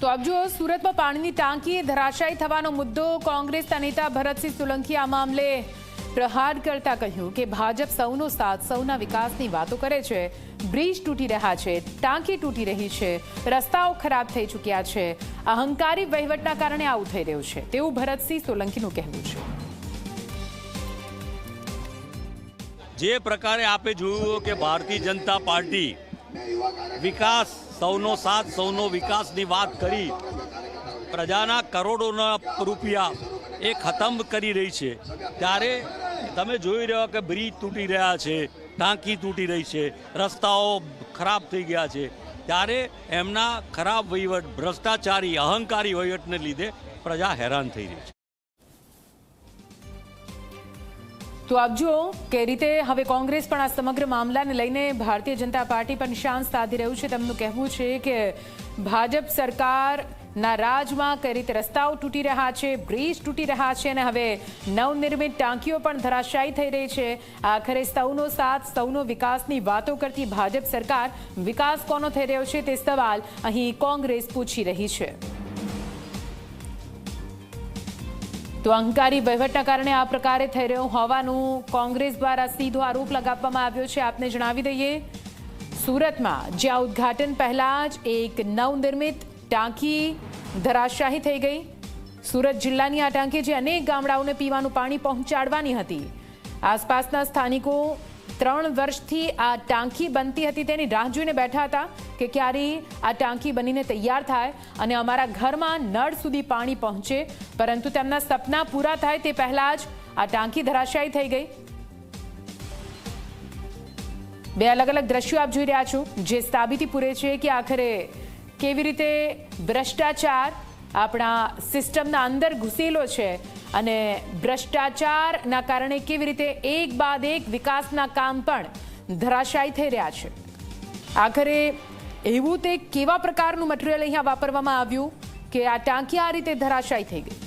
તો આપ જુઓ, સુરતમાં પાણીની ટાંકી ધરાશાયી થવાનો મુદ્દો કોંગ્રેસના નેતા ભરતસિંહ સોલંકી આ મામલે પ્રહાર કરતા કહ્યું કે ભાજપ સૌનો સાથ, સૌના વિકાસની વાતો કરે છે. બ્રિજ તૂટી રહ્યા છે, ટાંકી તૂટી રહી છે, રસ્તાઓ ખરાબ થઈ ચૂક્યા છે. અહંકારી વહીવટના કારણે આવું થઈ રહ્યું છે. તેવું ભરતસિંહ સોલંકીનું કહેવું છે. જે પ્રકારે આપે જોયું કે ભારતીય જનતા પાર્ટી વિકાસ સૌનો સાથ, સૌનો વિકાસની વાત કરી. પ્રજાના કરોડોના રૂપિયા એ ખતમ કરી રહી છે. ત્યારે તમે જોઈ રહ્યા કે બ્રિજ તૂટી રહ્યા છે, ટાંકી તૂટી રહી છે, રસ્તાઓ ખરાબ થઈ ગયા છે. ત્યારે એમના ખરાબ વહીવટ, ભ્રષ્ટાચારી, અહંકારી વહીવટને લીધે પ્રજા હેરાન થઈ રહી છે. તો આપ જુઓ કે રીતે હવે કોંગ્રેસ પણ આ સમગ્ર મામલાને લઈને ભારતીય જનતા પાર્ટી પર નિશાન સાધી રહ્યું છે. તેમનું કહેવું છે કે ભાજપ સરકારના રાજમાં કઈ રીતે રસ્તાઓ તૂટી રહ્યા છે, બ્રિજ તૂટી રહ્યા છે અને હવે નવનિર્મિત ટાંકીઓ પણ ધરાશાયી થઈ રહી છે. આખરે સૌનો સાથ, સૌનો વિકાસની વાતો કરતી ભાજપ સરકાર વિકાસ કોનો થઈ રહ્યો છે તે સવાલ અહીં કોંગ્રેસ પૂછી રહી છે. તો અહંકારી વહીવટના કારણે આ પ્રકારે થઈ રહ્યો હોવાનું કોંગ્રેસ દ્વારા સીધો આરોપ લગાવવામાં આવ્યો છે. આપને જણાવી દઈએ, સુરતમાં જ્યાં ઉદ્ઘાટન પહેલાં જ એક નવનિર્મિત ટાંકી ધરાશાહી થઈ ગઈ. સુરત જિલ્લાની આ ટાંકી જે અનેક ગામડાઓને પીવાનું પાણી પહોંચાડવાની હતી. આસપાસના સ્થાનિકો ત્રણ વર્ષથી આ ટાંકી બનતી હતી. તેની રાહ જોઈને બેઠા હતા કે ક્યારે આ ટાંકી બનીને તૈયાર થાય અને અમારા ઘરમાં નળ સુધી પાણી પહોંચે. પરંતુ તેમના સપના પૂરા થાય તે પહેલા જ આ ટાંકી ધરાશાયી થઈ ગઈ. બે અલગ અલગ દ્રશ્યો આપ જોઈ રહ્યા છો. જે સાબિતી પૂરે છે કે આખરે કેવી રીતે ભ્રષ્ટાચાર આપણા સિસ્ટમના અંદર ઘૂસેલો છે અને ભ્રષ્ટાચારના કારણે કેવી રીતે એક બાદ એક વિકાસના કામ પણ ધરાશાયી થઈ રહ્યા છે. આખરે એવું તે કેવા પ્રકારનું મટીરિયલ અહીંયા વાપરવામાં આવ્યું કે આ ટાંકી આ રીતે ધરાશાયી થઈ ગઈ?